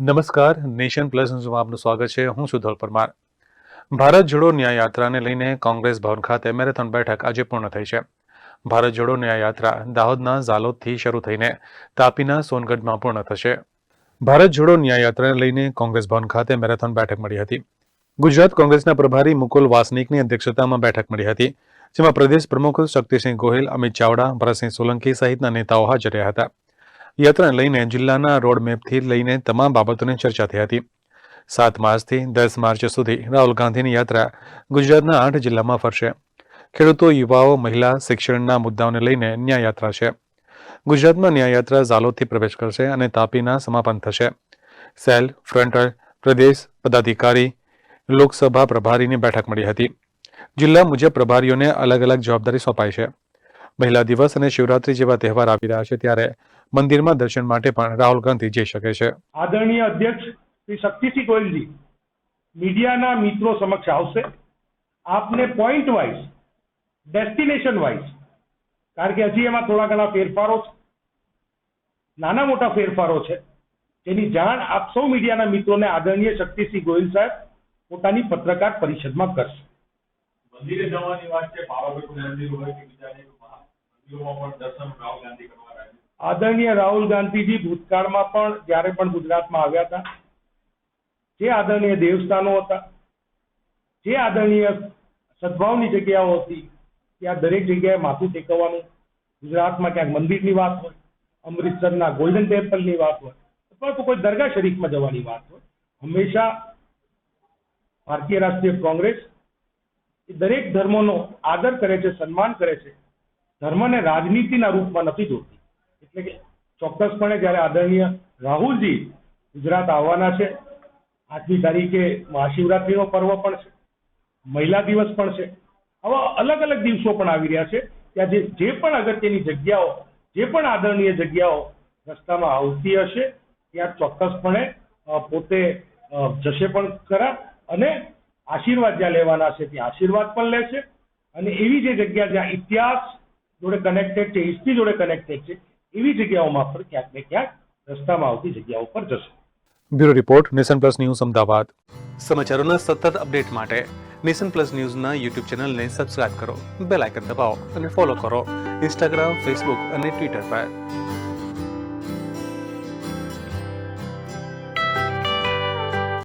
નમસ્કાર, nation plus આપનું સ્વાગત છે. હું સુધોલ પરમાર. ભારત જોડો ન્યાય યાત્રાને લઈને કોંગ્રેસ ભવન ખાતે મેરેથોન બેઠક આજે પૂર્ણ થઈ છે. ભારત જોડો ન્યાય યાત્રા દાહોદના ઝાલોદથી શરૂ થઈને તાપીના સોનગઢમાં પૂર્ણ થશે. ભારત જોડો ન્યાય યાત્રાને લઈને કોંગ્રેસ ભવન ખાતે મેરેથોન બેઠક મળી હતી. ગુજરાત કોંગ્રેસના પ્રભારી મુકુલ વાસનિકની અધ્યક્ષતામાં બેઠક મળી હતી, જેમાં પ્રદેશ પ્રમુખ શક્તિસિંહ ગોહિલ, અમિત ચાવડા, ભરતસિંહ સોલંકી સહિતના નેતાઓ હાજર રહ્યા હતા. યાત્રાને લઈને જિલ્લાના રોડમેપથી લઈને તમામ બાબતોની ચર્ચા થઈ હતી. સાત માર્ચથી દસ માર્ચ સુધી રાહુલ ગાંધીની યાત્રા ગુજરાતના આઠ જિલ્લામાં ફરશે. ખેડૂતો, યુવાઓ, મહિલા, શિક્ષણના મુદ્દાઓને લઈને ન્યાયયાત્રા છે. ગુજરાતમાં ન્યાયયાત્રા ઝાલોદથી પ્રવેશ કરશે અને તાપીના સમાપન થશે. સેલ, ફ્રન્ટલ, પ્રદેશ પદાધિકારી, લોકસભા પ્રભારીની બેઠક મળી હતી. જિલ્લા મુજબ પ્રભારીઓને અલગ અલગ જવાબદારી સોંપાઈ છે. મહિલા દિવસ અને શિવરાત્રી જેવા તહેવાર આવી રહ્યા છે ત્યારે મંદિરમાં દર્શન માટે પણ રાહુલ ગાંધી જઈ શકે છે. આદરણીય અધ્યક્ષ શ્રી શક્તિસિંહ ગોયલજી મીડિયાના મિત્રો સમક્ષ આવશે. આપને પોઈન્ટ વાઇઝ ડેસ્ટિનેશન વાઇઝ કારણ કે હજી એમાં થોડા ઘણા ફેરફારો છે. નાના મોટા ફેરફારો છે. જેની જાણ આપ સૌ મીડિયાના મિત્રોને આદરણીય શક્તિસિંહ ગોયલ સાહેબ પોતાની પત્રકાર પરિષદમાં કરશે. મંદિરે જવાની વાત છે પાવાગઢનું મંદિર હોય કે બીજા આદરણીય રાહુલ ગાંધીજી ભૂતકાળમાં પણ, જ્યારે પણ ગુજરાતમાં આવ્યા હતા, જે આદરણીય દેવસ્થાનો હતા, જે આદરણીય સદભાવની જગ્યાઓ હતી, ત્યાં દરેક જગ્યાએ માથું ટેકવવાનું, ગુજરાતમાં ક્યાંક મંદિરની વાત હોય, અમૃતસરના ગોલ્ડન ટેમ્પલની વાત હોય, અથવા તો કોઈ દરગાહ શરીફમાં જવાની વાત હોય, હંમેશા ભારતીય રાષ્ટ્રીય કોંગ્રેસ દરેક ધર્મોનો આદર કરે છે, સન્માન કરે છે ધર્મને રાજનીતિના રૂપમાં નથી જોતી એટલે કે ચોક્કસપણે જ્યારે આદરણીય રાહુલજી ગુજરાત આવવાના છે, આજની તારીખે મહાશિવરાત્રીનો પર્વ પણ છે, મહિલા દિવસ પણ છે, આવા અલગ અલગ દિવસો પણ આવી રહ્યા છે ત્યાં જે જે પણ અગત્યની જગ્યાઓ, જે પણ આદરણીય જગ્યાઓ રસ્તામાં આવતી હશે, ત્યાં ચોક્કસપણે પોતે જશે પણ ખરા અને આશીર્વાદ જ્યાં લેવાના છે ત્યાં આશીર્વાદ પણ લેશે અને એવી જે જગ્યા જ્યાં ઇતિહાસ જોડે કનેક્ટેડ છે હિસ્ટ્રી જોડે કનેક્ટેડ છે એવી જગ્યાઓમાં પર ક્યાંક ને ક્યાંક રસ્તામાં આવતી જગ્યાઓ પર જશે. Bureau report nation plus news Ahmedabad. સમાચારોના સતત અપડેટ માટે નેશન પ્લસ ન્યૂઝના યુટ્યુબ ચેનલને સબસ્ક્રાઇબ કરો બેલ આઇકન દબાવો અને ફોલો કરો ઇન્સ્ટાગ્રામ ફેસબુક અને ટ્વિટર પર.